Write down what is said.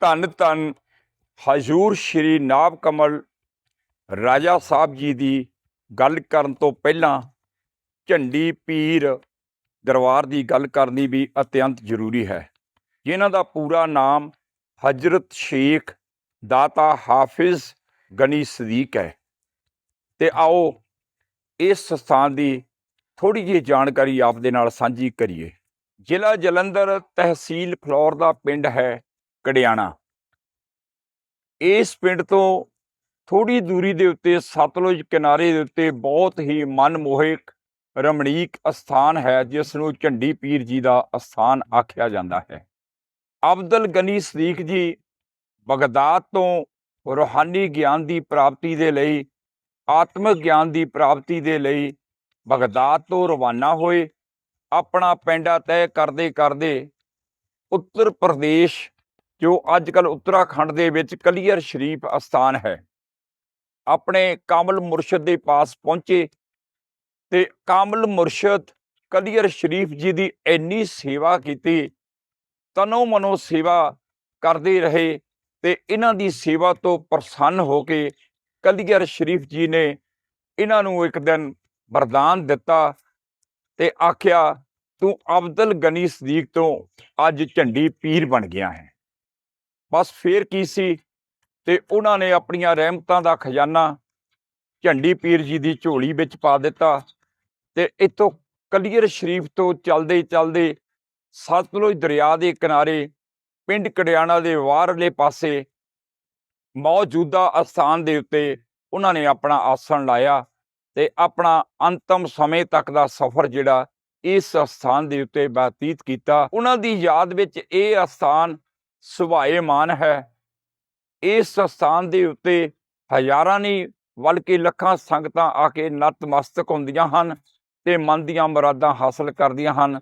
ਧੰਨ ਧੰਨ ਹਜੂਰ ਸ਼੍ਰੀ ਨਾਭ ਕਮਲ ਰਾਜਾ ਸਾਹਿਬ ਜੀ ਦੀ ਗੱਲ ਕਰਨ ਤੋਂ ਪਹਿਲਾਂ ਝੰਡੀ ਪੀਰ ਦਰਬਾਰ ਦੀ ਗੱਲ ਕਰਨੀ ਵੀ ਅਤਿਅੰਤ ਜ਼ਰੂਰੀ ਹੈ। ਜਿਨ੍ਹਾਂ ਦਾ ਪੂਰਾ ਨਾਮ ਹਜ਼ਰਤ ਸ਼ੇਖ ਦਾਤਾ ਹਾਫਿਜ਼ ਗਨੀ ਸਦੀਕ ਹੈ। ਤੇ ਆਓ ਇਸ ਸਥਾਨ ਦੀ ਥੋੜੀ ਜਿਹੀ ਜਾਣਕਾਰੀ ਆਪ ਦੇ ਨਾਲ ਸਾਂਝੀ ਕਰੀਏ। ਜ਼ਿਲ੍ਹਾ ਜਲੰਧਰ ਤਹਿਸੀਲ ਫਲੌਰ ਦਾ ਪਿੰਡ ਹੈ ਕੜਿਆਣਾ। ਇਸ ਪਿੰਡ ਤੋਂ ਥੋੜੀ ਦੂਰੀ ਦੇ ਉੱਤੇ, ਸਤਲੁਜ ਕਿਨਾਰੇ ਦੇ ਉੱਤੇ ਬਹੁਤ ਹੀ ਮਨਮੋਹਕ, ਰਮਣੀਕ ਅਸਥਾਨ ਹੈ ਜਿਸ ਨੂੰ ਝੰਡੀ ਪੀਰ ਜੀ ਦਾ ਅਸਥਾਨ ਆਖਿਆ ਜਾਂਦਾ ਹੈ। ਅਬਦੁਲ ਗਨੀ ਸਦੀਕ ਜੀ ਬਗਦਾਦ ਤੋਂ ਰੂਹਾਨੀ ਗਿਆਨ ਦੀ ਪ੍ਰਾਪਤੀ ਦੇ ਲਈ ਆਤਮਿਕ ਗਿਆਨ ਦੀ ਪ੍ਰਾਪਤੀ ਦੇ ਲਈ ਬਗਦਾਦ ਤੋਂ ਰਵਾਨਾ ਹੋਏ। ਆਪਣਾ ਪੈਂਡਾ ਤੈਅ ਕਰਦੇ ਕਰਦੇ ਉੱਤਰ ਪ੍ਰਦੇਸ਼ ਜੋ ਅੱਜ ਕੱਲ ਉੱਤਰਾਖੰਡ ਦੇ ਵਿੱਚ ਕਲੀਅਰ ਸ਼ਰੀਫ ਅਸਥਾਨ ਹੈ। ਆਪਣੇ ਕਾਮਲ ਮੁਰਸ਼ਦ ਦੇ ਪਾਸ ਪਹੁੰਚੇ ਤੇ ਕਾਮਲ ਮੁਰਸ਼ਦ ਕਲੀਅਰ ਸ਼ਰੀਫ ਜੀ ਦੀ ਇੰਨੀ ਸੇਵਾ ਕੀਤੀ, ਤਨੋ ਮਨੋ ਸੇਵਾ ਕਰਦੇ ਰਹੇ ਤੇ ਇਹਨਾਂ ਦੀ ਸੇਵਾ ਤੋਂ ਪ੍ਰਸੰਨ ਹੋ ਕੇ ਕਲੀਅਰ ਸ਼ਰੀਫ ਜੀ ਨੇ ਇਹਨਾਂ ਨੂੰ ਇੱਕ ਦਿਨ ਵਰਦਾਨ ਦਿੱਤਾ ਤੇ ਆਖਿਆ, ਤੂੰ ਅਬਦਲ ਗਨੀ ਸਦੀਕ ਤੋਂ ਅੱਜ ਝੰਡੀ ਪੀਰ ਬਣ ਗਿਆ ਹੈ। ਬਸ ਫੇਰ ਕੀ ਸੀ? ਤੇ ਉਹਨਾਂ ਨੇ ਆਪਣੀਆਂ ਰਹਿਮਤਾਂ ਦਾ ਖਜ਼ਾਨਾ ਝੰਡੀ ਪੀਰ ਜੀ ਦੀ ਝੋਲੀ ਵਿੱਚ ਪਾ ਦਿੱਤਾ ਤੇ ਇਤੋਂ ਕਲੀਅਰ ਸ਼ਰੀਫ ਤੋਂ ਚੱਲਦੇ ਚੱਲਦੇ ਸਤਲੁਜ ਦਰਿਆ ਦੇ ਕਿਨਾਰੇ ਪਿੰਡ ਕੜਿਆਣਾ ਦੇ ਵਾਰਲੇ ਪਾਸੇ ਮੌਜੂਦਾ ਅਸਥਾਨ ਦੇ ਉੱਤੇ ਉਹਨਾਂ ਨੇ ਆਪਣਾ ਆਸਣ ਲਾਇਆ ਤੇ ਆਪਣਾ ਅੰਤਮ ਸਮੇਂ ਤੱਕ ਦਾ ਸਫ਼ਰ ਜਿਹੜਾ ਇਸ ਅਸਥਾਨ ਦੇ ਉੱਤੇ ਬਤੀਤ ਕੀਤਾ। ਉਹਨਾਂ ਦੀ ਯਾਦ ਵਿੱਚ ਇਹ ਅਸਥਾਨ ਸੁਭਾਏਮਾਨ ਹੈ। ਇਸ ਸਥਾਨ ਦੇ ਉੱਤੇ ਹਜ਼ਾਰਾਂ ਨਹੀਂ, ਬਲਕਿ ਲੱਖਾਂ ਸੰਗਤਾਂ ਆ ਕੇ ਨਤਮਸਤਕ ਹੁੰਦੀਆਂ ਹਨ ਤੇ ਮਨ ਦੀਆਂ ਮੁਰਾਦਾਂ ਹਾਸਲ ਕਰਦੀਆਂ ਹਨ।